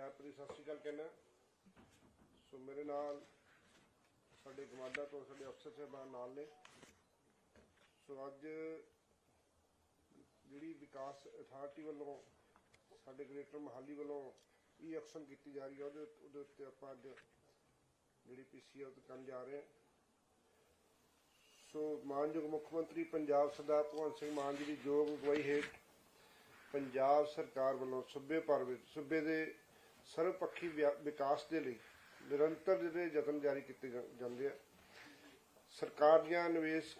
ਪਿਆਰ ਭਰੀ ਸਤਿ ਸ਼੍ਰੀ ਅਕਾਲ ਕਹਿੰਦਾ। ਸੋ ਮੇਰੇ ਨਾਲ ਸਾਡੇ ਕਮਾਂਡਾ ਤੋਂ ਸਾਡੇ ਅਫਸਰ ਸਾਹਿਬਾਨ ਨਾਲ ਨੇ। ਸੋ ਅੱਜ ਜਿਹੜੀ ਵਿਕਾਸ ਅਥਾਰਟੀ ਵੱਲੋਂ ਸਾਡੇ ਗ੍ਰੇਟਰ ਮਹਾਲੀ ਵੱਲੋਂ ਈ ਐਕਸ਼ਨ ਕੀਤੀ ਜਾ ਰਹੀ ਹੈ ਉਹਦੇ ਉਹਦੇ ਉੱਤੇ ਆਪਾਂ ਅੱਜ ਜਿਹੜੀ ਪੀਸੀ ਉਹ ਕਰਨ ਜਾ ਰਹੇ ਹਾਂ ਸੋ ਮਾਨਯੋਗ ਮੁੱਖ ਮੰਤਰੀ ਪੰਜਾਬ ਸਰਦਾਰ ਭਗਵੰਤ ਸਿੰਘ ਮਾਨ ਜੀ ਦੀ ਯੋਗ ਅਗਵਾਈ ਹੇਠ ਪੰਜਾਬ ਸਰਕਾਰ ਵੱਲੋਂ ਸੂਬੇ ਭਰ ਵਿੱਚ ਸੂਬੇ ਦੇ ਸਰਵਪੱਖੀ ਵਿਆ- ਵਿਕਾਸ ਦੇ ਲਈ ਨਿਰੰਤਰ ਜਿਹੜੇ ਯਤਨ ਜਾਰੀ ਕੀਤੇ ਜਾਂਦੇ ਆ। ਸਰਕਾਰ ਦੀਆਂ ਨਿਵੇਸ਼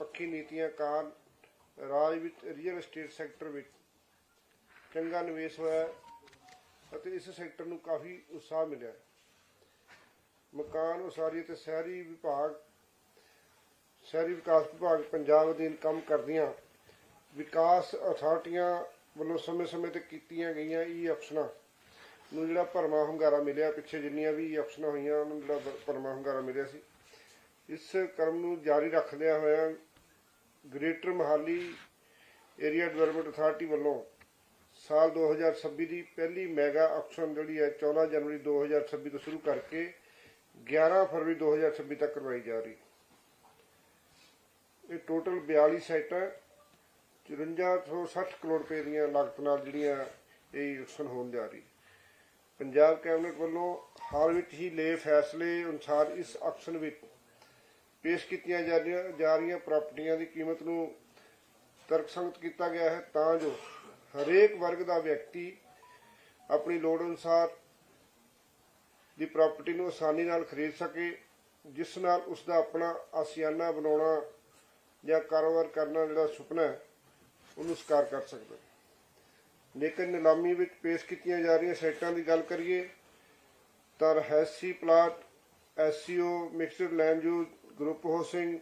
ਪੱਖੀ ਨੀਤੀਆਂ ਕਾਰਨ ਰਾਜ ਵਿੱਚ ਰੀਅਲ ਏਸਟੇਟ ਸੈਕਟਰ ਵਿੱਚ ਚੰਗਾ ਨਿਵੇਸ਼ ਹੋਇਆ ਅਤੇ ਇਸ ਸੈਕਟਰ ਨੂੰ ਕਾਫੀ ਉਤਸ਼ਾਹ ਮਿਲਿਆ ਮਕਾਨ ਉਸਾਰੀ ਅਤੇ ਸ਼ਹਿਰੀ ਵਿਭਾਗ, ਸ਼ਹਿਰੀ ਵਿਕਾਸ ਵਿਭਾਗ ਪੰਜਾਬ ਅਧੀਨ ਕੰਮ ਕਰਦੀਆਂ ਵਿਕਾਸ ਅਥਾਰਟੀਆਂ ਵੱਲੋਂ ਸਮੇਂ-ਸਮੇਂ ਤੇ ਕੀਤੀਆਂ ਗਈਆਂ ਈ ਐਕਸ਼ਨਾਂ ਨੂੰ ਜਿਹੜਾ ਭਰਮਾ ਹੁੰਗਾਰਾ ਮਿਲਿਆ, ਪਿੱਛੇ ਜਿੰਨੀਆਂ ਵੀ ਐਕਸ਼ਨਾਂ ਹੋਈਆਂ, ਉਹਨਾਂ ਨੂੰ ਜਿਹੜਾ ਭਰਮਾ ਹੁੰਗਾਰਾ ਮਿਲਿਆ ਸੀ। ਇਸ ਕਰਮ ਨੂੰ ਜਾਰੀ ਰੱਖਦਿਆਂ ਹੋਇਆਂ greater Mohali area development authority ਵੱਲੋਂ ਸਾਲ 2026 ਦੀ ਪਹਿਲੀ ਮੈਗਾ ਆਕਸ਼ਨ ਜਿਹੜੀ ਹੈ 14 ਜਨਵਰੀ 2026 ਤੋਂ ਸ਼ੁਰੂ ਕਰਕੇ 11 ਫਰਵਰੀ 2026 ਤੱਕ ਕਰਵਾਈ ਜਾ ਰਹੀ। ਇਹ ਟੋਟਲ 42 ਸਾਈਟਾਂ 5460 ਕਰੋੜ ਰੁਪਏ ਦੀਆਂ ਲਾਗਤ ਨਾਲ ਜਿਹੜੀਆਂ ਇਹ ਆਕਸ਼ਨ ਹੋਣ ਜਾ ਰਹੀ। ਪੰਜਾਬ ਕੈਬਨਿਟ ਵੱਲੋਂ ਹਾਲ ਵਿੱਚ ਹੀ ਲਏ ਫੈਸਲੇ ਅਨੁਸਾਰ ਇਸ ਆਕਸ਼ਨ ਵਿੱਚ ਪੇਸ਼ ਕੀਤੀਆਂ ਜਾ ਰਹੀਆਂ ਪ੍ਰਾਪਰਟੀਆਂ ਦੀ ਕੀਮਤ ਨੂੰ ਤਰਕਸੰਗਤ ਕੀਤਾ ਗਿਆ ਹੈ ਤਾਂ ਜੋ ਹਰੇਕ ਵਰਗ ਦਾ ਵਿਅਕਤੀ ਆਪਣੀ ਲੋੜ ਅਨੁਸਾਰ ਦੀ ਪ੍ਰਾਪਰਟੀ ਨੂੰ ਆਸਾਨੀ ਨਾਲ ਖਰੀਦ ਸਕੇ, ਜਿਸ ਨਾਲ ਉਸ ਦਾ ਆਪਣਾ ਆਸੀਆਨਾ ਬਣਾਉਣਾ ਜਾਂ ਕਾਰੋਬਾਰ ਕਰਨਾ ਜਿਹੜਾ ਸੁਪਨਾ ਹੈ, ਉਹਨੂੰ ਸਕਾਰ ਕਰ ਸਕਦਾ ਹੈ। ਲੇਕਿਨ ਨਿਲਾਮੀ ਵਿੱਚ ਪੇਸ਼ ਕੀਤੀਆਂ ਜਾ ਰਹੀਆਂ ਸਾਈਟਾਂ ਦੀ ਗੱਲ ਕਰੀਏ ਤਾਂ ਰਹਿਸੀ plot, SCO mixed land use group housing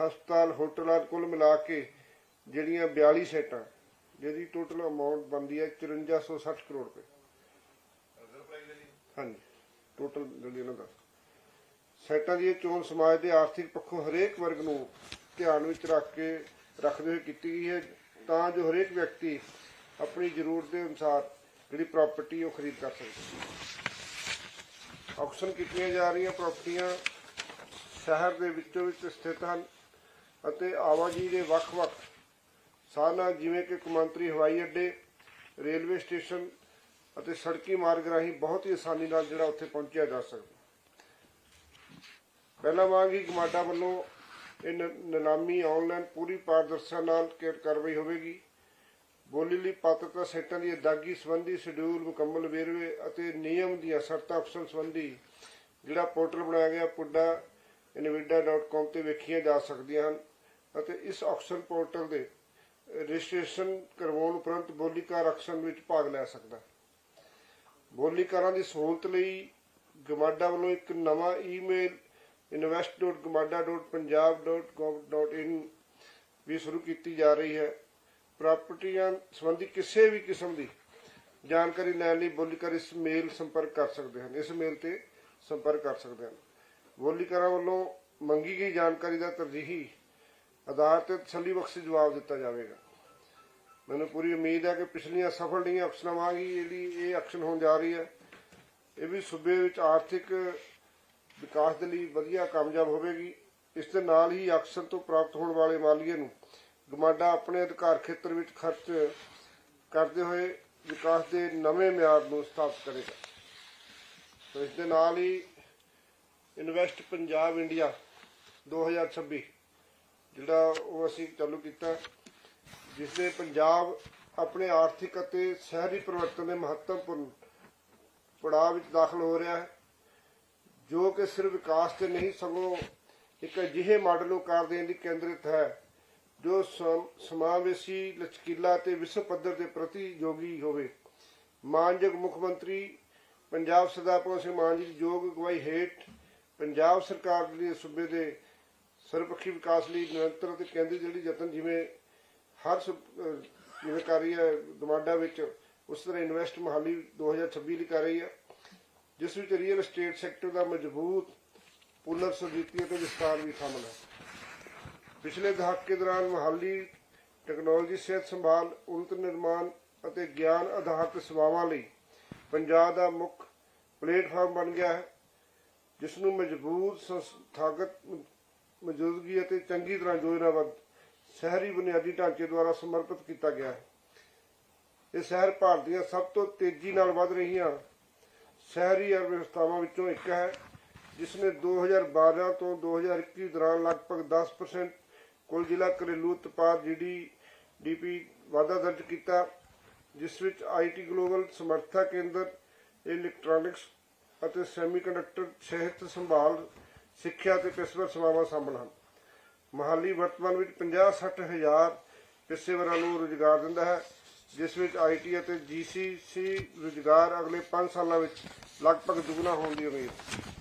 ਹਸਪਤਾਲ, ਹੋਟਲਾਂ ਕੁੱਲ ਮਿਲਾ ਕੇ ਜਿਹੜੀਆਂ 42 ਸਾਈਟਾਂ ਜਿਹਦੀ ਟੋਟਲ ਅਮਾਉਂਟ ਬਣਦੀ ਹੈ 5460 ਕਰੋੜ ਰੁਪਏ। ਹਾਂਜੀ ਟੋਟਲ ਜਿਹੜੀ ਇਹਨਾਂ ਦਾ। ਸਾਈਟਾਂ ਦੀ ਚੋਣ ਸਮਾਜ ਦੇ ਆਰਥਿਕ ਪੱਖੋਂ ਹਰੇਕ ਵਰਗ ਨੂੰ ਧਿਆਨ ਵਿੱਚ ਰੱਖ ਕੇ, ਰੱਖਦੇ ਹੋਏ ਕੀਤੀ ਗਈ ਹੈ। ਤਾਂ ਜੋ ਹਰੇਕ ਵਿਅਕਤੀ ਆਪਣੀ ਜ਼ਰੂਰਤ ਦੇ ਅਨੁਸਾਰ ਜਿਹੜੀ ਪ੍ਰਾਪਰਟੀ ਉਹ ਖਰੀਦ ਕਰ ਸਕੇ ਆਕਸ਼ਨ ਕੀਤੀਆਂ ਜਾ ਰਹੀਆਂ ਪ੍ਰਾਪਰਟੀਆਂ ਸ਼ਹਿਰ ਦੇ ਵਿੱਚੋਂ ਵਿੱਚ ਸਥਿਤ ਹਨ ਅਤੇ ਆਵਾਜਾਈ ਦੇ ਵੱਖ-ਵੱਖ ਸਾਧਨਾਂ, ਜਿਵੇਂ ਕਿ ਕੌਮਾਂਤਰੀ ਹਵਾਈ ਅੱਡੇ, ਰੇਲਵੇ ਸਟੇਸ਼ਨ ਅਤੇ ਸੜਕੀ ਮਾਰਗ ਰਾਹੀਂ ਬਹੁਤ ਹੀ ਆਸਾਨੀ ਨਾਲ ਜਿਹੜਾ ਉੱਥੇ ਪਹੁੰਚਿਆ ਜਾ ਸਕਦਾ। ਪਹਿਲਾਂ ਵਾਂਗ ਹੀ ਗਮਾਡਾ ਵੱਲੋਂ ਇਹ ਨ- ਨਿਲਾਮੀ ਆਨਲਾਈਨ ਪੂਰੀ ਪਾਰਦਰਸ਼ਤਾ ਨਾਲ ਕਾਰਵਾਈ ਹੋਵੇਗੀ। ਬੋਲੀ ਲਈ ਪਾਤਰਤਾ ਸੈਟਾਂ ਦੀ ਅਦਾਗੀ ਸੰਬੰਧੀ, ਸ਼ਡਿਊਲ ਮੁਕੰਮਲ ਵੇਰਵੇ ਅਤੇ ਨਿਯਮ ਦੀਆਂ ਸ਼ਰਤਾਂ ਅਕਸਰ ਸੰਬੰਧੀ ਜਿਹੜਾ ਪੋਰਟਲ ਬਣਾਇਆ ਗਿਆ, ਪੁੱਡਾ innovator.com ਤੇ ਵੇਖੀਆਂ ਜਾ ਸਕਦੀਆਂ ਹਨ ਅਤੇ ਇਸ ਆਕਸ਼ਨ ਪੋਰਟਲ ਦੇ ਰਜਿਸਟ੍ਰੇਸ਼ਨ ਕਰਵਾਉਣ ਉਪਰੰਤ ਬੋਲੀਕਾਰ ਆਕਸ਼ਨ ਵਿੱਚ ਭਾਗ ਲੈ ਸਕਦਾ ਹੈ। ਬੋਲੀਕਾਰਾਂ ਦੀ ਸਹੂਲਤ ਲਈ ਗਮਾਡਾ ਵੱਲੋਂ ਇੱਕ ਨਵਾਂ ਈਮੇਲ invest.gamada.punjab.gov.in ਵੀ ਸ਼ੁਰੂ ਕੀਤੀ ਜਾ ਰਹੀ ਹੈ ਪ੍ਰਾਪਰਟੀਆਂ ਸੰਬੰਧੀ ਕਿਸੇ ਵੀ ਕਿਸਮ ਦੀ ਜਾਣਕਾਰੀ ਲੈਣ ਲਈ ਬੋਲੀਕਾਰ ਇਸ ਮੇਲ ਸੰਪਰਕ ਕਰ ਸਕਦੇ ਹਨ। ਇਸ ਮੇਲ ਤੇ ਸੰਪਰਕ ਕਰ ਸਕਦੇ ਹਨ। ਬੋਲੀਕਾਰਾਂ ਵੱਲੋਂ ਮੰਗੀ ਗਈ ਜਾਣਕਾਰੀ ਦਾ ਤਰਜੀਹੀ ਆਧਾਰ ਤੇ ਤਸੱਲੀ ਬਖਸ਼ ਜਵਾਬ ਦਿੱਤਾ ਜਾਵੇਗਾ। ਮੈਨੂੰ ਪੂਰੀ ਉਮੀਦ ਹੈ ਕਿ ਪਿਛਲੀਆਂ ਸਫਲ ਰਹੀਆਂ ਅਕਸ਼ਨਾਂ ਵਾਂਗ ਹੀ ਜਿਹੜੀ ਇਹ ਐਕਸ਼ਨ ਹੋਣ ਜਾ ਰਹੀ ਹੈ, ਇਹ ਵੀ ਸੂਬੇ ਵਿੱਚ ਆਰਥਿਕ ਵਿਕਾਸ ਦੇ ਲਈ ਵਧੀਆ ਕਾਮਯਾਬ ਹੋਵੇਗੀ। ਇਸ ਦੇ ਨਾਲ ਹੀ ਅਕਸਰ ਤੋਂ ਪ੍ਰਾਪਤ ਹੋਣ ਵਾਲੇ ਮਾਲੀਏ ਨੂੰ ਗਮਾਡਾ ਆਪਣੇ ਅਧਿਕਾਰ ਖੇਤਰ ਵਿੱਚ ਖਰਚ ਕਰਦੇ ਹੋਏ ਵਿਕਾਸ ਦੇ ਨਵੇਂ ਮਿਆਰ ਨੂੰ ਸਥਾਪਿਤ ਕਰੇਗਾ। ਸੋ ਇਸ ਦੇ ਨਾਲ ਹੀ ਇਨਵੈਸਟ ਪੰਜਾਬ ਇੰਡੀਆ 2026 ਜਿਹੜਾ ਉਹ ਅਸੀਂ ਚਾਲੂ ਕੀਤਾ, ਜਿਸ ਦੇ ਪੰਜਾਬ ਆਪਣੇ ਆਰਥਿਕ ਅਤੇ ਸ਼ਹਿਰੀ ਪਰਿਵਰਤਨ ਦੇ ਮਹੱਤਵਪੂਰਨ ਪੜਾਅ ਵਿੱਚ ਦਾਖਲ ਹੋ ਰਿਹਾ ਹੈ, ਜੋ ਕਿ ਸਿਰਫ ਵਿਕਾਸ ਤੇ ਨਹੀਂ, ਸਗੋਂ ਇੱਕ ਅਜਿਹੇ ਮਾਡਲ ਨੂੰ ਕਾਰ ਦੇਣ ਦੀ ਕੇਂਦਰਿਤ ਹੈ ਜੋ ਸਮ- ਸਮਾਵੇਸ਼ੀ ਲਚਕੀਲਾ ਤੇ ਵਿਸ਼ਵ ਪੱਧਰ ਦੇ ਪ੍ਰਤੀ ਯੋਗੀ ਹੋਵੇ। ਮਾਨਯੋਗ ਮੁੱਖ ਮੰਤਰੀ ਪੰਜਾਬ ਸਰਦਾਰ ਭਗਵੰਤ ਸਿੰਘ ਮਾਨ ਜੀ ਦੀ ਯੋਗ ਅਗਵਾਈ ਹੇਠ ਪੰਜਾਬ ਸਰਕਾਰ ਦੇ ਸੂਬੇ ਦੇ ਸਰਵਪੱਖੀ ਵਿਕਾਸ ਲਈ ਨਿਰੰਤਰ ਅਤੇ ਕੇਂਦਰੀ ਜਿਹੜੀ ਯਤਨ ਜਿਵੇਂ ਹਰ ਜਿਵੇਂ ਕਰ ਰਹੀ ਹੈ ਦਮਾਡਾ ਵਿੱਚ, ਉਸ ਤਰ੍ਹਾਂ ਇਨਵੈਸਟ ਮਹਾਲੀ 2026 ਲਈ ਕਰ ਰਹੀ ਹੈ, ਜਿਸ ਵਿੱਚ ਰੀਅਲ ਏਸਟੇਟ ਸੈਕਟਰ ਦਾ ਮਜ਼ਬੂਤ ਪੁਨਰ ਸੁਰਜੀਤੀ ਅਤੇ ਵਿਸਤਾਰ ਵੀ ਸ਼ਾਮਲ ਹੈ। ਪਿਛਲੇ ਦਹਾਕੇ ਦੌਰਾਨ ਮਹਾਲੀ ਟੈਕਨੋਲੋਜੀ ਸਿਹਤ ਸੰਭਾਲ ਉਨਤ ਨਿਰਮਾਣ ਅਤੇ ਗਿਆਨ ਆਧਾਰਿਤ ਸੇਵਾਵਾਂ ਲਈ ਪੰਜਾਬ ਦਾ ਮੁੱਖ ਪਲੇਟਫਾਰਮ ਬਣ ਗਿਆ ਹੈ ਜਿਸ ਨੂੰ ਮਜ਼ਬੂਤ, ਸੰਸਥਾਗਤ ਮੌਜੂਦਗੀ ਅਤੇ ਚੰਗੀ ਤਰ੍ਹਾਂ ਯੋਜਨਾਬੱਧ ਸ਼ਹਿਰੀ ਬੁਨਿਆਦੀ ਢਾਂਚੇ ਦੁਆਰਾ ਸਮਰਪਿਤ ਕੀਤਾ ਗਿਆ ਹੈ। ਇਹ ਸ਼ਹਿਰ ਭਾਰਤ ਦੀਆਂ ਸਭ ਤੋਂ ਤੇਜ਼ੀ ਨਾਲ ਵੱਧ ਰਹੀਆਂ ਸ਼ਹਿਰੀ ਅਰਥਵਿਵਸਥਾਵਾਂ ਵਿੱਚੋਂ ਇੱਕ ਹੈ ਜਿਸ ਨੇ 2012 ਤੋਂ 2021 ਦੌਰਾਨ ਲਗਭਗ 10% ਕੁੱਲ ਜ਼ਿਲ੍ਹਾ ਘਰੇਲੂ ਉਤਪਾਦ ਜੀਡੀਪੀ ਵਾਧਾ ਦਰਜ ਕੀਤਾ, ਜਿਸ ਵਿੱਚ ਆਈਟੀ ਗਲੋਬਲ ਸਮਰੱਥਾ ਕੇਂਦਰ, ਇਲੈਕਟ੍ਰੋਨਿਕਸ ਅਤੇ ਸੈਮੀਕੰਡਕਟਰ ਸਿਹਤ ਸੰਭਾਲ, ਸਿੱਖਿਆ ਤੇ ਪੇਸ਼ੇਵਰ ਸੇਵਾਵਾਂ ਸ਼ਾਮਲ ਹਨ। ਮਹਾਲੀ ਵਰਤਮਾਨ ਵਿੱਚ 50-60 ਹਜ਼ਾਰ ਪੇਸ਼ੇਵਰਾਂ ਨੂੰ ਰੁਜ਼ਗਾਰ ਦਿੰਦਾ ਹੈ, ਜਿਸ ਵਿੱਚ ਆਈਟੀ ਅਤੇ ਜੀਸੀਸੀ ਰੁਜ਼ਗਾਰ ਅਗਲੇ 5 ਸਾਲਾਂ ਵਿੱਚ ਲਗਭਗ ਦੁੱਗਣਾ ਹੋਣ ਦੀ ਉਮੀਦ। ਹੈ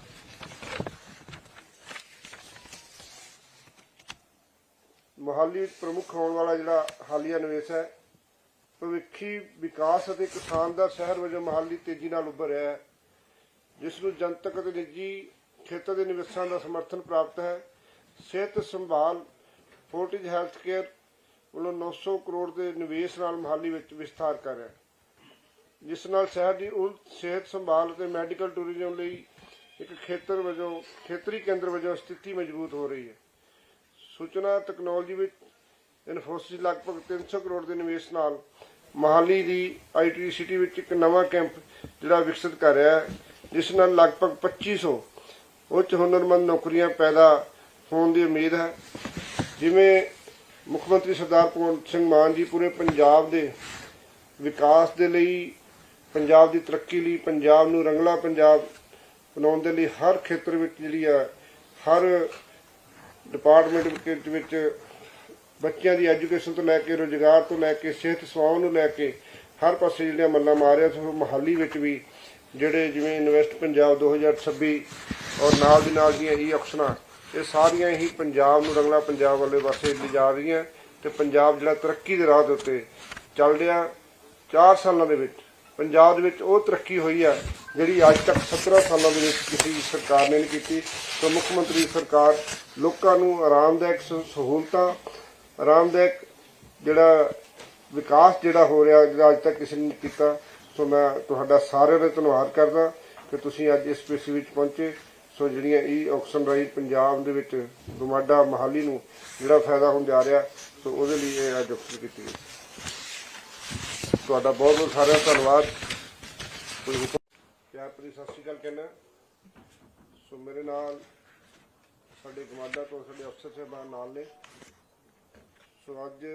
ਮੋਹਾਲੀ ਵਿੱਚ ਪ੍ਰਮੁੱਖ ਹੋਣ ਵਾਲਾ ਜਿਹੜਾ ਹਾਲੀਆ ਨਿਵੇਸ਼ ਹੈ, ਭਵਿੱਖੀ ਵਿਕਾਸ ਅਤੇ ਕਿਸਾਨ ਦਾ ਸ਼ਹਿਰ ਵਜੋਂ ਮੋਹਾਲੀ ਤੇਜ਼ੀ ਨਾਲ ਉੱਭਰ ਰਿਹਾ ਹੈ, ਜਿਸ ਨੂੰ ਜਨਤਕ ਅਤੇ ਨਿੱਜੀ ਖੇਤਰ ਦੇ ਨਿਵੇਸ਼ਾਂ ਦਾ ਸਮਰਥਨ ਪ੍ਰਾਪਤ ਹੈ। ਸਿਹਤ ਸੰਭਾਲ, ਫੋਰਟਿਜ ਹੈਲਥ ਕੇਅਰ ਵੱਲੋਂ 900 ਕਰੋੜ ਦੇ ਨਿਵੇਸ਼ ਨਾਲ ਮੋਹਾਲੀ ਵਿੱਚ ਵਿਸਥਾਰ ਕਰ ਰਿਹਾ ਹੈ, ਜਿਸ ਨਾਲ ਸ਼ਹਿਰ ਦੀ ਉਲਟ ਸਿਹਤ ਸੰਭਾਲ ਅਤੇ ਮੈਡੀਕਲ ਟੂਰਿਜ਼ਮ ਲਈ ਇੱਕ ਖੇਤਰ ਵਜੋਂ, ਖੇਤਰੀ ਕੇਂਦਰ ਵਜੋਂ ਸਥਿਤੀ ਮਜ਼ਬੂਤ ਹੋ ਰਹੀ ਹੈ। ਸੂਚਨਾ ਤਕਨਾਲੋਜੀ ਵਿੱਚ ਇਨਫੋਸਿਸ ਲਗਭਗ 300 ਕਰੋੜ ਦੇ ਨਿਵੇਸ਼ ਨਾਲ ਮੋਹਾਲੀ ਦੀ ਆਈਟੀ ਸਿਟੀ ਵਿੱਚ ਇੱਕ ਨਵਾਂ ਕੈਂਪ ਜਿਹੜਾ ਵਿਕਸਿਤ ਕਰ ਰਿਹਾ ਹੈ, ਜਿਸ ਨਾਲ ਲਗਭਗ 2500 ਉੱਚ ਹੁਨਰਮੰਦ ਨੌਕਰੀਆਂ ਪੈਦਾ ਹੋਣ ਦੀ ਉਮੀਦ ਹੈ। ਜਿਵੇਂ ਮੁੱਖ ਮੰਤਰੀ ਸਰਦਾਰ ਭਗਵੰਤ ਸਿੰਘ ਮਾਨ ਜੀ ਪੂਰੇ ਪੰਜਾਬ ਦੇ ਵਿਕਾਸ ਦੇ ਲਈ, ਪੰਜਾਬ ਦੀ ਤਰੱਕੀ ਲਈ, ਪੰਜਾਬ ਨੂੰ ਰੰਗਲਾ ਪੰਜਾਬ ਬਣਾਉਣ ਦੇ ਲਈ ਹਰ ਖੇਤਰ ਵਿੱਚ ਜਿਹੜੀ ਆ, ਹਰ ਡਿਪਾਰਟਮੈਂਟ ਵਿੱਚ ਵਿੱਚ ਬੱਚਿਆਂ ਦੀ ਐਜੂਕੇਸ਼ਨ ਤੋਂ ਲੈ ਕੇ, ਰੋਜ਼ਗਾਰ ਤੋਂ ਲੈ ਕੇ, ਸਿਹਤ ਸੇਵਾਵਾਂ ਨੂੰ ਲੈ ਕੇ ਹਰ ਪਾਸੇ ਜਿਹੜੀਆਂ ਮੱਲਾਂ ਮਾਰਿਆ ਸੋ ਮਹਾਲੀ ਵਿੱਚ ਵੀ ਜਿਹੜੇ ਜਿਵੇਂ ਇਨਵੈਸਟ ਪੰਜਾਬ 2026 ਔਰ ਨਾਲ ਦੀ ਨਾਲ ਦੀਆਂ ਈ ਆਕਸ਼ਨਾਂ ਇਹ ਸਾਰੀਆਂ ਹੀ ਪੰਜਾਬ ਨੂੰ ਰੰਗਲਾ ਪੰਜਾਬ ਵਾਲੇ ਪਾਸੇ ਲਿਜਾ ਰਹੀਆਂ, ਤੇ ਪੰਜਾਬ ਜਿਹੜਾ ਤਰੱਕੀ ਦੇ ਰਾਹ ਦੇ ਉੱਤੇ ਚੱਲ ਰਿਹਾ 4 ਸਾਲਾਂ ਦੇ ਵਿੱਚ। ਪੰਜਾਬ ਦੇ ਵਿੱਚ ਉਹ ਤਰੱਕੀ ਹੋਈ ਆ ਜਿਹੜੀ ਅੱਜ ਤੱਕ 17 ਸਾਲਾਂ ਦੇ ਵਿੱਚ ਕਿਸੇ ਸਰਕਾਰ ਨੇ ਨਹੀਂ ਕੀਤੀ। ਸੋ ਮੁੱਖ ਮੰਤਰੀ ਸਰਕਾਰ ਲੋਕਾਂ ਨੂੰ ਆਰਾਮਦਾਇਕ ਸਹੂਲਤਾਂ, ਆਰਾਮਦਾਇਕ ਜਿਹੜਾ ਵਿਕਾਸ ਜਿਹੜਾ ਹੋ ਰਿਹਾ, ਜਿਹੜਾ ਅੱਜ ਤੱਕ ਕਿਸੇ ਨੇ ਨਹੀਂ ਕੀਤਾ। ਸੋ ਮੈਂ ਤੁਹਾਡਾ ਸਾਰਿਆਂ ਦਾ ਧੰਨਵਾਦ ਕਰਦਾ ਕਿ ਤੁਸੀਂ ਅੱਜ ਇਸ ਪੇਸ਼ੀ ਵਿੱਚ ਪਹੁੰਚੇ। ਸੋ ਜਿਹੜੀਆਂ ਇਹ ਆਕਸ਼ਨ ਰਾਹੀਂ ਪੰਜਾਬ ਦੇ ਵਿੱਚ ਦੁਮਾਡਾ ਮਹਾਲੀ ਨੂੰ ਜਿਹੜਾ ਫਾਇਦਾ ਹੋਣ ਜਾ ਰਿਹਾ, ਸੋ ਉਹਦੇ ਲਈ ਇਹ ਅੱਜ ਆਕਸ਼ਨ ਕੀਤੀ ਗਈ। ਤੁਹਾਡਾ ਬਹੁਤ ਬਹੁਤ ਸਾਰਿਆਂ ਦਾ ਧੰਨਵਾਦ। ਕੋਈ ਹੁਕਮ ਪਿਆਰ ਭਰੀ ਸਤਿ ਸ਼੍ਰੀ ਅਕਾਲ ਕਹਿੰਦਾ। ਸੋ ਮੇਰੇ ਨਾਲ ਸਾਡੇ ਗਮਾਡਾ ਤੋਂ ਸਾਡੇ ਅਫਸਰ ਸਾਹਿਬਾਨ ਨਾਲ ਨੇ। ਸੋ ਅੱਜ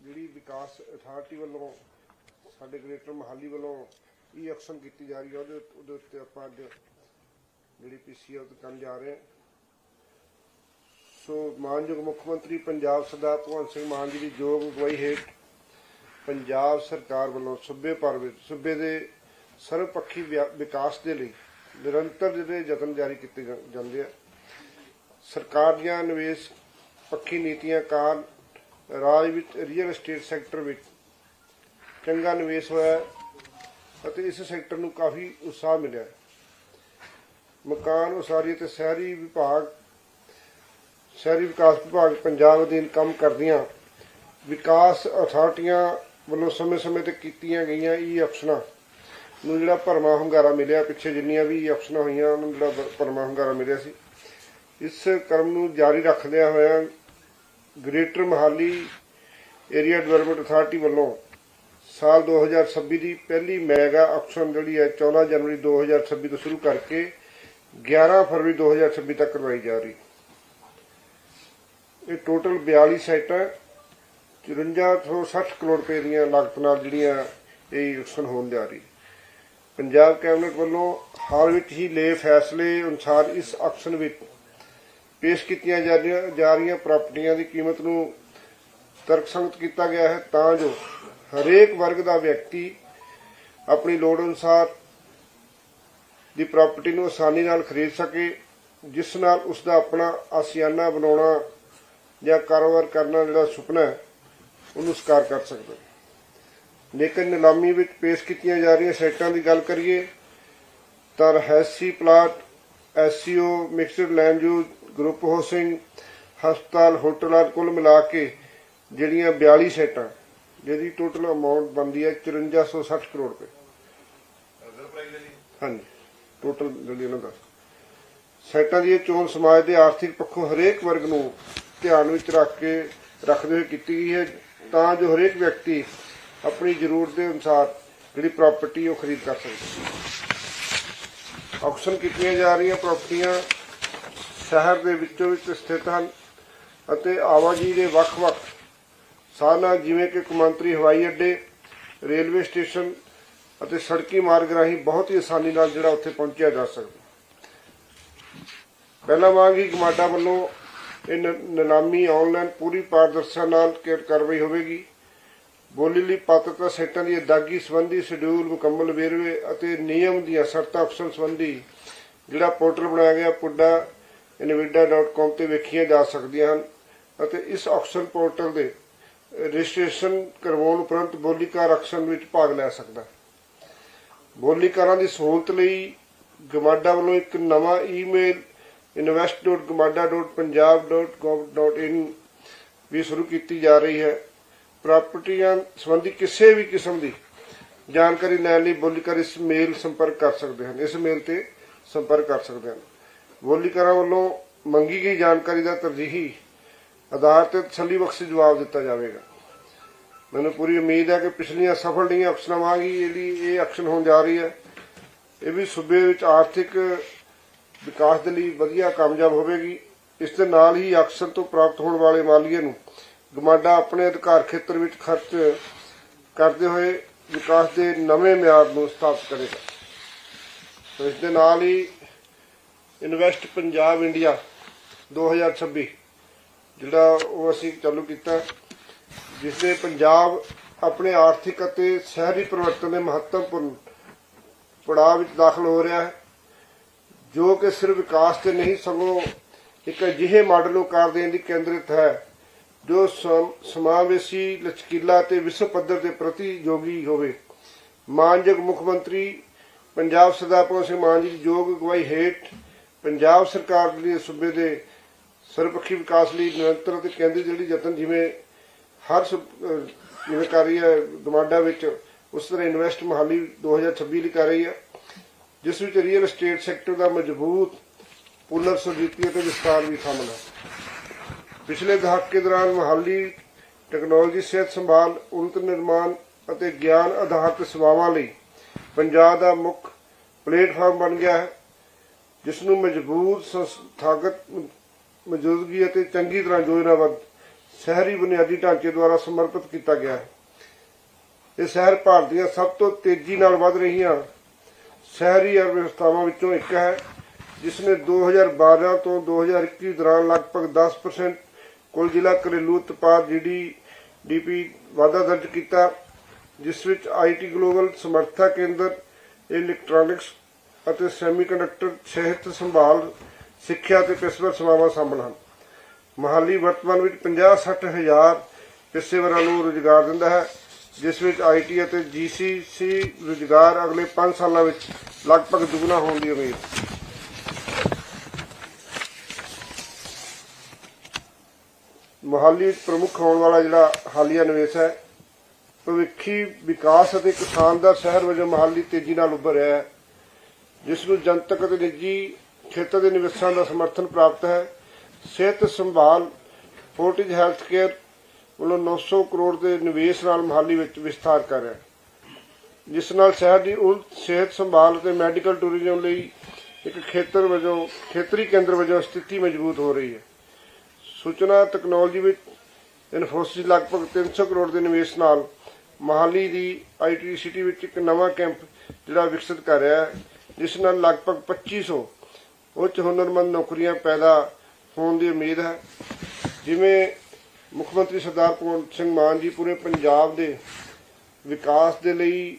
ਜਿਹੜੀ ਵਿਕਾਸ ਅਥਾਰਟੀ ਵੱਲੋਂ ਸਾਡੇ ਗ੍ਰੇਟਰ ਮਹਾਲੀ ਵੱਲੋਂ ਇਹ ਐਕਸ਼ਨ ਕੀਤੀ ਜਾ ਰਹੀ ਹੈ ਉਹਦੇ ਉਹਦੇ ਉੱਤੇ ਆਪਾਂ ਅੱਜ ਜਿਹੜੀ ਪੀਸੀ ਉਹ ਕੰਮ ਜਾ ਰਹੇ ਸੋ ਮਾਨਯੋਗ ਮੁੱਖ ਮੰਤਰੀ ਪੰਜਾਬ ਸਰਦਾਰ ਭਗਵੰਤ ਸਿੰਘ ਮਾਨ ਜੀ ਦੀ ਯੋਗ ਅਗਵਾਈ ਹੇਠ ਪੰਜਾਬ ਸਰਕਾਰ ਵੱਲੋਂ ਸੂਬੇ ਭਰ ਵਿੱਚ ਸੂਬੇ ਦੇ ਸਰਵਪੱਖੀ ਵਿਆ- ਵਿਕਾਸ ਦੇ ਲਈ ਨਿਰੰਤਰ ਜਿਹੜੇ ਯਤਨ ਜਾਰੀ ਕੀਤੇ ਜਾਂਦੇ ਆ। ਸਰਕਾਰ ਦੀਆਂ ਨਿਵੇਸ਼ ਪੱਖੀ ਨੀਤੀਆਂ ਕਾਰਨ ਰਾਜ ਵਿੱਚ ਰੀਅਲ ਏਸਟੇਟ ਸੈਕਟਰ ਵਿੱਚ ਚੰਗਾ ਨਿਵੇਸ਼ ਹੋਇਆ ਅਤੇ ਇਸ ਸੈਕਟਰ ਨੂੰ ਕਾਫੀ ਉਤਸ਼ਾਹ ਮਿਲਿਆ ਮਕਾਨ ਉਸਾਰੀ ਅਤੇ ਸ਼ਹਿਰੀ ਵਿਭਾਗ, ਸ਼ਹਿਰੀ ਵਿਕਾਸ ਵਿਭਾਗ ਪੰਜਾਬ ਅਧੀਨ ਕੰਮ ਕਰਦੀਆਂ ਵਿਕਾਸ ਅਥਾਰਟੀਆਂ ਵੱਲੋਂ ਸਮੇਂ-ਸਮੇਂ ਤੇ ਕੀਤੀਆਂ ਗਈਆਂ ਈ ਅਫਸਰਾਂ ਨੂੰ ਜਿਹੜਾ ਭਰਮਾ ਹੁੰਗਾਰਾ ਮਿਲਿਆ, ਪਿੱਛੇ ਜਿੰਨੀਆਂ ਵੀ ਅਫਸਰਾਂ ਹੋਈਆਂ, ਉਹਨਾਂ ਨੂੰ ਜਿਹੜਾ ਭਰਮਾ ਹੁੰਗਾਰਾ ਮਿਲਿਆ ਸੀ। ਇਸ ਕਰਮ ਨੂੰ ਜਾਰੀ ਰੱਖਦਿਆਂ ਹੋਇਆਂ greater Mohali area development authority ਵੱਲੋਂ ਸਾਲ 2026 ਦੀ ਪਹਿਲੀ ਮੈਗਾ ਆਕਸ਼ਨ ਜਿਹੜੀ ਹੈ 14 ਜਨਵਰੀ 2026 ਤੋਂ ਸ਼ੁਰੂ ਕਰਕੇ 11 ਫਰਵਰੀ 2026 ਤੱਕ ਕਰਵਾਈ ਜਾ ਰਹੀ। ਇਹ ਟੋਟਲ 42 ਸਾਈਟਾਂ 5460 ਕਰੋੜ ਰੁਪਏ ਦੀਆਂ ਲਾਗਤ ਨਾਲ ਜਿਹੜੀਆਂ ਇਹ ਆਕਸ਼ਨ ਹੋਣ ਜਾ ਰਹੀ। ਪੰਜਾਬ ਕੈਬਨਿਟ ਵੱਲੋਂ ਹਾਲ ਵਿੱਚ ਹੀ ਲਏ ਫੈਸਲੇ ਅਨੁਸਾਰ ਇਸ ਆਕਸ਼ਨ ਵਿੱਚ ਪੇਸ਼ ਕੀਤੀਆਂ ਜਾ ਰਹੀਆਂ ਜਾ ਰਹੀਆਂ ਪ੍ਰਾਪਰਟੀਆਂ ਦੀ ਕੀਮਤ ਨੂੰ ਤਰਕਸੰਗਤ ਕੀਤਾ ਗਿਆ ਹੈ ਤਾਂ ਜੋ ਹਰੇਕ ਵਰਗ ਦਾ ਵਿਅਕਤੀ ਆਪਣੀ ਲੋੜ ਅਨੁਸਾਰ ਦੀ ਪ੍ਰਾਪਰਟੀ ਨੂੰ ਆਸਾਨੀ ਨਾਲ ਖਰੀਦ ਸਕੇ, ਜਿਸ ਨਾਲ ਉਸ ਦਾ ਆਪਣਾ ਆਸੀਆਨਾ ਬਣਾਉਣਾ ਜਾਂ ਕਾਰੋਬਾਰ ਕਰਨਾ ਜਿਹੜਾ ਸੁਪਨਾ ਹੈ ਉਹਨੂੰ ਸਕਾਰ ਕਰ ਸਕਦਾ। ਲੇਕਿਨ ਨਿਲਾਮੀ ਵਿੱਚ ਪੇਸ਼ ਕੀਤੀਆਂ ਜਾ ਰਹੀਆਂ ਸਾਈਟਾਂ ਦੀ ਗੱਲ ਕਰੀਏ ਤਾਂ ਰਹਿਸੀ plot SCO mixed land use group housing ਹਸਪਤਾਲ ਹੋਟਲਾਂ ਕੁੱਲ ਮਿਲਾ ਕੇ ਜਿਹੜੀਆਂ 42 ਸਾਈਟਾਂ ਜਿਹਦੀ ਟੋਟਲ ਅਮਾਉਂਟ ਬਣਦੀ ਹੈ 5460 ਕਰੋੜ ਰੁਪਏ। ਹਾਂਜੀ ਟੋਟਲ ਜਿਹੜੀ ਇਹਨਾਂ ਦਾ। ਸੈਟਾਂ ਦੀ ਇਹ ਚੋਣ ਸਮਾਜ ਦੇ ਆਰਥਿਕ ਪੱਖੋਂ ਹਰੇਕ ਵਰਗ ਨੂੰ ਧਿਆਨ ਵਿੱਚ ਰੱਖ ਕੇ ਰੱਖਦੇ ਹੋਏ ਕੀਤੀ ਗਈ ਹੈ। ਤਾਂ ਜੋ ਹਰੇਕ ਵਿਅਕਤੀ ਆਪਣੀ ਜ਼ਰੂਰਤ ਦੇ ਅਨੁਸਾਰ ਜਿਹੜੀ ਪ੍ਰਾਪਰਟੀ ਉਹ ਖਰੀਦ ਕਰ ਸਕੇ। ਆਕਸ਼ਨ ਕੀਤੀਆਂ ਜਾ ਰਹੀਆਂ ਪ੍ਰਾਪਰਟੀਆਂ ਸ਼ਹਿਰ ਦੇ ਵਿੱਚੋਂ ਵਿੱਚ ਸਥਿਤ ਹਨ ਅਤੇ ਆਵਾਜਾਈ ਦੇ ਵੱਖ-ਵੱਖ ਸਾਧਨਾਂ, ਜਿਵੇਂ ਕਿ ਕੌਮਾਂਤਰੀ ਹਵਾਈ ਅੱਡੇ, ਰੇਲਵੇ ਸਟੇਸ਼ਨ ਅਤੇ ਸੜਕੀ ਮਾਰਗ ਰਾਹੀਂ ਬਹੁਤ ਹੀ ਆਸਾਨੀ ਨਾਲ ਜਿਹੜਾ ਉੱਥੇ ਪਹੁੰਚਿਆ ਜਾ ਸਕਦਾ। ਪਹਿਲਾ ਵਾਂਗ ਹੀ ਗਮਾਡਾ ਵੱਲੋਂ ਇਹ ਨ- ਨਿਲਾਮੀ ਆਨਲਾਈਨ ਪੂਰੀ ਪਾਰਦਰਸ਼ਤਾ ਨਾਲ ਕਰ- ਕਾਰਵਾਈ ਹੋਵੇਗੀ। ਬੋਲੀ ਲਈ ਪਾਤਰਤਾ ਸੈਟਾਂ ਦੀ ਅਦਾਗੀ ਸੰਬੰਧੀ ਸ਼ਡਿਊਲ ਮੁਕੰਮਲ ਵੇਰਵੇ ਅਤੇ ਨਿਯਮ ਦੀਆਂ ਸ਼ਰਤਾਂ ਅਕਸਰ ਸੰਬੰਧੀ ਜਿਹੜਾ ਪੋਰਟਲ ਬਣਾਇਆ ਗਿਆ, ਪੁੱਡਾ innovator.com ਤੇ ਵੇਖੀਆਂ ਜਾ ਸਕਦੀਆਂ ਹਨ ਅਤੇ ਇਸ ਆਕਸ਼ਨ ਪੋਰਟਲ ਦੇ ਰਜਿਸਟ੍ਰੇਸ਼ਨ ਕਰਵਾਉਣ ਉਪਰੰਤ ਬੋਲੀਕਾਰ ਆਕਸ਼ਨ ਵਿੱਚ ਭਾਗ ਲੈ ਸਕਦਾ। ਹੈ ਬੋਲੀਕਾਰਾਂ ਦੀ ਸਹੂਲਤ ਲਈ ਗਮਾਡਾ ਵੱਲੋਂ ਇੱਕ ਨਵਾਂ ਈਮੇਲ invest.gamada.punjab.gov.in ਵੀ ਸ਼ੁਰੂ ਕੀਤੀ ਜਾ ਰਹੀ ਹੈ। ਪ੍ਰਾਪਰਟੀਆਂ ਸੰਬੰਧੀ ਕਿਸੇ ਵੀ ਕਿਸਮ ਦੀ ਜਾਣਕਾਰੀ ਲੈਣ ਲਈ ਬੋਲੀਕਾਰ ਇਸ ਮੇਲ ਸੰਪਰਕ ਕਰ ਸਕਦੇ ਹਨ। ਇਸ ਮੇਲ ਤੇ ਸੰਪਰਕ ਕਰ ਸਕਦੇ ਹਨ। ਬੋਲੀਕਾਰਾਂ ਵੱਲੋਂ ਮੰਗੀ ਗਈ ਜਾਣਕਾਰੀ ਦਾ ਤਰਜੀਹੀ ਆਧਾਰ ਤੇ ਤਸੱਲੀ ਬਖਸ਼ ਜਵਾਬ ਦਿੱਤਾ ਜਾਵੇਗਾ। ਮੈਨੂੰ ਪੂਰੀ ਉਮੀਦ ਹੈ ਕਿ ਪਿਛਲੀਆਂ ਸਫਲ ਰਹੀਆਂ ਅਕਸ਼ਨਾਂ ਵਾਂਗ ਜਿਹੜੀ ਇਹ ਐਕਸ਼ਨ ਹੋਣ ਜਾ ਰਹੀ ਹੈ। ਇਹ ਵੀ ਸੂਬੇ ਵਿੱਚ ਆਰਥਿਕ ਵਿਕਾਸ ਦੇ ਲਈ ਵਧੀਆ ਕਾਮਯਾਬ ਹੋਵੇਗੀ। ਇਸ ਦੇ ਨਾਲ ਹੀ ਅਕਸਰ ਤੋਂ ਪ੍ਰਾਪਤ ਹੋਣ ਵਾਲੇ ਮਾਲੀਏ ਨੂੰ ਗਮਾਡਾ ਆਪਣੇ ਅਧਿਕਾਰ ਖੇਤਰ ਵਿੱਚ ਖਰਚ ਕਰਦੇ ਹੋਏ ਵਿਕਾਸ ਦੇ ਨਵੇਂ ਮਿਆਰ ਨੂੰ ਸਥਾਪਿਤ ਕਰੇਗਾ। ਸੋ ਇਸ ਦੇ ਨਾਲ ਹੀ ਇਨਵੈਸਟ ਪੰਜਾਬ ਇੰਡੀਆ 2026 ਜਿਹੜਾ ਉਹ ਅਸੀਂ ਚਾਲੂ ਕੀਤਾ, ਜਿਸ ਦੇ ਪੰਜਾਬ ਆਪਣੇ ਆਰਥਿਕ ਅਤੇ ਸ਼ਹਿਰੀ ਪਰਿਵਰਤਨ ਦੇ ਮਹੱਤਵਪੂਰਨ ਪੜਾਅ ਵਿੱਚ ਦਾਖਲ ਹੋ ਰਿਹਾ ਹੈ। ਜੋ ਕਿ ਸਿਰਫ ਵਿਕਾਸ ਤੇ ਨਹੀਂ, ਸਗੋਂ ਇੱਕ ਅਜਿਹੇ ਮਾਡਲ ਨੂੰ ਕਾਰ ਦੇਣ ਦੀ ਕੇਂਦਰਿਤ ਹੈ, ਜੋ ਸਮ- ਸਮਾਵੇਸ਼ੀ ਲਚਕੀਲਾ ਤੇ ਵਿਸ਼ਵ ਪੱਧਰ ਦੇ ਪ੍ਰਤੀ ਯੋਗੀ ਹੋਵੇ। ਮਾਨਯੋਗ ਮੁੱਖ ਮੰਤਰੀ ਪੰਜਾਬ ਸਰਦਾਰ ਭਗਵੰਤ ਸਿੰਘ ਮਾਨ ਜੀ ਦੀ ਯੋਗ ਅਗਵਾਈ ਹੇਠ ਪੰਜਾਬ ਸਰਕਾਰ ਦੇ ਸੂਬੇ ਦੇ ਸਰਬਪੱਖੀ ਵਿਕਾਸ ਲਈ ਨਿਰੰਤਰ ਅਤੇ ਕੇਂਦਰੀ ਜਿਹੜੀ ਯਤਨ ਜਿਵੇਂ ਹਰ ਜਿਵੇਂ ਕਰ ਰਹੀ ਹੈ ਗਮਾਡਾ ਵਿੱਚ ਉਸ ਤਰ੍ਹਾਂ ਇਨਵੈਸਟ ਮਹਾਲੀ 2026 ਲਈ ਕਰ ਰਹੀ ਹੈ। ਜਿਸ ਵਿੱਚ ਰੀਅਲ ਏਸਟੇਟ ਸੈਕਟਰ ਦਾ ਮਜ਼ਬੂਤ ਪੁਨਰ ਸੁਰਜੀਤੀ ਅਤੇ ਵਿਸਤਾਰ ਵੀ ਸ਼ਾਮਲ ਹੈ। ਪਿਛਲੇ ਦਹਾਕੇ ਦੌਰਾਨ ਮਹਾਲੀ ਟੈਕਨੋਲੋਜੀ ਸਿਹਤ ਸੰਭਾਲ, ਉਨਤ ਨਿਰਮਾਣ ਅਤੇ ਗਿਆਨ ਆਧਾਰਿਤ ਸੇਵਾਵਾਂ ਲਈ ਪੰਜਾਬ ਦਾ ਮੁੱਖ ਪਲੇਟਫਾਰਮ ਬਣ ਗਿਆ ਹੈ, ਜਿਸ ਨੂੰ ਮਜ਼ਬੂਤ, ਸੰਸਥਾਗਤ ਮੌਜੂਦਗੀ ਅਤੇ ਚੰਗੀ ਤਰ੍ਹਾਂ ਯੋਜਨਾਬੱਧ ਸ਼ਹਿਰੀ ਬੁਨਿਆਦੀ ਢਾਂਚੇ ਦੁਆਰਾ ਸਮਰਪਿਤ ਕੀਤਾ ਗਿਆ ਹੈ। ਇਹ ਸ਼ਹਿਰ ਭਾਰਤ ਦੀਆਂ ਸਭ ਤੋਂ ਤੇਜ਼ੀ ਨਾਲ ਵੱਧ ਰਹੀਆਂ ਸ਼ਹਿਰੀ ਅਰਥਵਿਵਸਥਾਵਾਂ ਵਿੱਚੋਂ ਇੱਕ ਹੈ ਜਿਸ ਨੇ 2012 ਤੋਂ 2021 ਦੌਰਾਨ ਲਗਭਗ 10% ਕੁੱਲ ਜ਼ਿਲ੍ਹਾ ਘਰੇਲੂ ਉਤਪਾਦ ਜੀਡੀਪੀ ਵਾਧਾ ਦਰਜ ਕੀਤਾ, ਜਿਸ ਵਿੱਚ ਆਈਟੀ ਗਲੋਬਲ ਸਮਰੱਥਾ ਕੇਂਦਰ ਇਲੈਕਟ੍ਰੋਨਿਕਸ ਅਤੇ ਸੈਮੀਕੰਡਕਟਰ ਸਿਹਤ ਸੰਭਾਲ, ਸਿੱਖਿਆ ਤੇ ਪੇਸ਼ੇਵਰ ਸੇਵਾਵਾਂ ਸ਼ਾਮਲ ਹਨ। ਮਹਾਲੀ ਵਰਤਮਾਨ ਵਿੱਚ 50-60 ਹਜ਼ਾਰ ਪੇਸ਼ੇਵਰਾਂ ਨੂੰ ਰੁਜ਼ਗਾਰ ਦਿੰਦਾ ਹੈ। ਜਿਸ ਵਿੱਚ ਆਈਟੀ ਅਤੇ ਜੀਸੀਸੀ ਰੁਜ਼ਗਾਰ ਅਗਲੇ 5 ਸਾਲਾਂ ਵਿੱਚ ਲਗਭਗ ਦੁੱਗਣਾ ਹੋਣ ਦੀ ਉਮੀਦ। ਮੋਹਾਲੀ ਵਿੱਚ ਪ੍ਰਮੁੱਖ ਹੋਣ ਵਾਲਾ ਜਿਹੜਾ ਹਾਲੀਆ ਨਿਵੇਸ਼ ਹੈ, ਭਵਿੱਖੀ ਵਿਕਾਸ ਅਤੇ ਇੱਕ ਸ਼ਾਨਦਾਰ ਸ਼ਹਿਰ ਵਜੋਂ ਮੋਹਾਲੀ ਤੇਜ਼ੀ ਨਾਲ ਉੱਭਰ ਰਿਹਾ ਹੈ, ਜਿਸ ਨੂੰ ਜਨਤਕ ਅਤੇ ਨਿੱਜੀ ਖੇਤਰ ਦੇ ਨਿਵੇਸ਼ਾਂ ਦਾ ਸਮਰਥਨ ਪ੍ਰਾਪਤ ਹੈ। ਸਿਹਤ ਸੰਭਾਲ, ਫੋਰਟਿਜ ਹੈਲਥ ਕੇਅਰ ਵੱਲੋਂ 900 ਕਰੋੜ ਦੇ ਨਿਵੇਸ਼ ਨਾਲ ਮੋਹਾਲੀ ਵਿੱਚ ਵਿਸਥਾਰ ਕਰ ਰਿਹਾ ਹੈ। ਜਿਸ ਨਾਲ ਸ਼ਹਿਰ ਦੀ ਸਿਹਤ ਸੰਭਾਲ ਅਤੇ ਮੈਡੀਕਲ ਟੂਰਿਜ਼ਮ ਲਈ ਇੱਕ ਖੇਤਰ ਵਜੋਂ, ਖੇਤਰੀ ਕੇਂਦਰ ਵਜੋਂ ਸਥਿਤੀ ਮਜ਼ਬੂਤ ਹੋ ਰਹੀ ਹੈ। ਸੂਚਨਾ ਤਕਨਾਲੋਜੀ ਵਿੱਚ ਇਨਫੋਸਿਸ ਲਗਭਗ 300 ਕਰੋੜ ਦੇ ਨਿਵੇਸ਼ ਨਾਲ ਮਹਾਲੀ ਦੀ ਆਈਟੀ ਸਿਟੀ ਵਿੱਚ ਇੱਕ ਨਵਾਂ ਕੈਂਪ ਜਿਹੜਾ ਵਿਕਸਿਤ ਕਰ ਰਿਹਾ ਹੈ, ਜਿਸ ਨਾਲ ਲਗਭਗ 2500 ਉੱਚ ਹੁਨਰਮੰਦ ਨੌਕਰੀਆਂ ਪੈਦਾ ਹੋਣ ਦੀ ਉਮੀਦ ਹੈ। ਜਿਵੇਂ ਮੁੱਖ ਮੰਤਰੀ ਸਰਦਾਰ ਭਗਵੰਤ ਸਿੰਘ ਮਾਨ ਜੀ ਪੂਰੇ ਪੰਜਾਬ ਦੇ ਵਿਕਾਸ ਦੇ ਲਈ,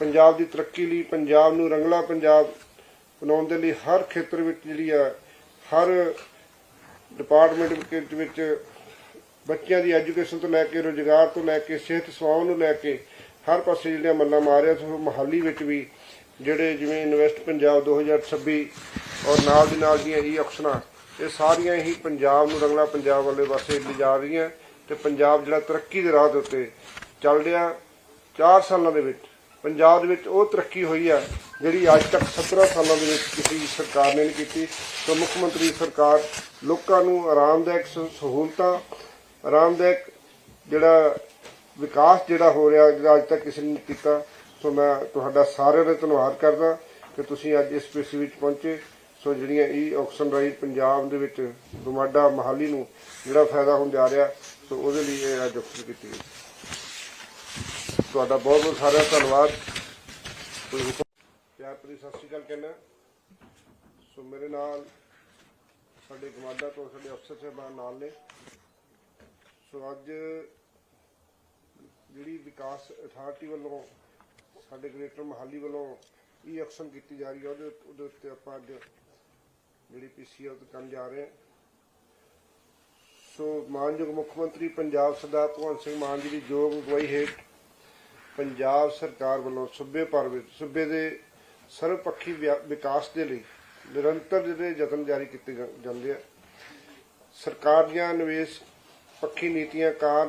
ਪੰਜਾਬ ਦੀ ਤਰੱਕੀ ਲਈ, ਪੰਜਾਬ ਨੂੰ ਰੰਗਲਾ ਪੰਜਾਬ ਬਣਾਉਣ ਦੇ ਲਈ ਹਰ ਖੇਤਰ ਵਿੱਚ ਜਿਹੜੀ ਆ, ਹਰ ਡਿਪਾਰਟਮੈਂਟ ਵਿੱਚ ਬੱਚਿਆਂ ਦੀ ਐਜੂਕੇਸ਼ਨ ਤੋਂ ਲੈ ਕੇ, ਰੋਜ਼ਗਾਰ ਤੋਂ ਲੈ ਕੇ, ਸਿਹਤ ਸੇਵਾਵਾਂ ਨੂੰ ਲੈ ਕੇ ਹਰ ਪਾਸੇ ਜਿਹੜੀਆਂ ਮੱਲਾਂ ਮਾਰਿਆ ਸੋ ਮਹਾਲੀ ਵਿੱਚ ਵੀ ਜਿਹੜੇ ਜਿਵੇਂ ਇਨਵੈਸਟ ਪੰਜਾਬ 2026 ਔਰ ਨਾਲ ਦੀ ਨਾਲ ਦੀਆਂ ਹੀ ਆਕਸ਼ਨਾਂ ਇਹ ਸਾਰੀਆਂ ਹੀ ਪੰਜਾਬ ਨੂੰ ਰੰਗਲਾ ਪੰਜਾਬ ਵਾਲੇ ਪਾਸੇ ਲਿਜਾ ਰਹੀਆਂ ਤੇ ਪੰਜਾਬ ਜਿਹੜਾ ਤਰੱਕੀ ਦੇ ਰਾਹ ਦੇ ਉੱਤੇ ਚੱਲ ਰਿਹਾ 4 ਸਾਲਾਂ ਦੇ ਵਿੱਚ। ਪੰਜਾਬ ਦੇ ਵਿੱਚ ਉਹ ਤਰੱਕੀ ਹੋਈ ਆ ਜਿਹੜੀ ਅੱਜ ਤੱਕ 17 ਸਾਲਾਂ ਦੇ ਵਿੱਚ ਕਿਸੇ ਸਰਕਾਰ ਨੇ ਨਹੀਂ ਕੀਤੀ। ਸੋ ਮੁੱਖ ਮੰਤਰੀ ਸਰਕਾਰ ਲੋਕਾਂ ਨੂੰ ਆਰਾਮਦਾਇਕ ਸਹੂਲਤਾਂ, ਆਰਾਮਦਾਇਕ ਜਿਹੜਾ ਵਿਕਾਸ ਜਿਹੜਾ ਹੋ ਰਿਹਾ, ਜਿਹੜਾ ਅੱਜ ਤੱਕ ਕਿਸੇ ਨੇ ਕੀਤਾ। ਸੋ ਮੈਂ ਤੁਹਾਡਾ ਸਾਰਿਆਂ ਦਾ ਧੰਨਵਾਦ ਕਰਦਾ ਕਿ ਤੁਸੀਂ ਅੱਜ ਇਸ ਪੇਸ਼ੀ ਵਿੱਚ ਪਹੁੰਚੇ। ਸੋ ਜਿਹੜੀਆਂ ਈ ਆਕਸ਼ਨ ਰਾਈਟ ਪੰਜਾਬ ਦੇ ਵਿੱਚ ਦੁਮਾਡਾ ਮਹਾਲੀ ਨੂੰ ਜਿਹੜਾ ਫਾਇਦਾ ਹੋਣ ਜਾ ਰਿਹਾ, ਸੋ ਉਹਦੇ ਲਈ ਇਹ ਅੱਜ ਆਕਸ਼ਨ ਕੀਤੀ ਗਈ। ਤੁਹਾਡਾ ਬਹੁਤ ਬਹੁਤ ਸਾਰਾ ਧੰਨਵਾਦ। ਕੋਈ ਹੁਕਮ ਪਿਆਰ ਭਰੀ ਸਤਿ ਸ਼੍ਰੀ ਅਕਾਲ ਕਹਿੰਦਾ। ਸੋ ਮੇਰੇ ਨਾਲ ਸਾਡੇ ਗਮਾਡਾ ਤੋਂ ਸਾਡੇ ਅਫਸਰ ਸਾਹਿਬਾਨ ਨਾਲ ਨੇ। ਸੋ ਅੱਜ ਜਿਹੜੀ ਵਿਕਾਸ ਅਥਾਰਟੀ ਵੱਲੋਂ ਸਾਡੇ ਗ੍ਰੇਟਰ ਮਹਾਲੀ ਵੱਲੋਂ ਈ ਐਕਸ਼ਨ ਕੀਤੀ ਜਾ ਰਹੀ ਹੈ, ਉਹਦੇ ਉਹਦੇ ਉੱਤੇ ਆਪਾਂ ਅੱਜ ਜਿਹੜੀ ਪੀਸੀਆਰ ਤੇ ਕੰਮ ਜਾ ਰਹੇ ਸੋ ਮਾਨਯੋਗ ਮੁੱਖ ਮੰਤਰੀ ਪੰਜਾਬ ਸਰਦਾਰ ਭਗਵੰਤ ਸਿੰਘ ਮਾਨ ਜੀ ਦੀ ਯੋਗ ਅਗਵਾਈ ਹੇਠ ਪੰਜਾਬ ਸਰਕਾਰ ਵੱਲੋਂ ਸੂਬੇ ਭਰ ਵਿੱਚ ਸੂਬੇ ਦੇ ਸਰਵਪੱਖੀ ਵਿਆ- ਵਿਕਾਸ ਦੇ ਲਈ ਨਿਰੰਤਰ ਜਿਹੜੇ ਯਤਨ ਜਾਰੀ ਕੀਤੇ ਜਾਂਦੇ ਆ। ਸਰਕਾਰ ਦੀਆਂ ਨਿਵੇਸ਼ ਪੱਖੀ ਨੀਤੀਆਂ ਕਾਰਨ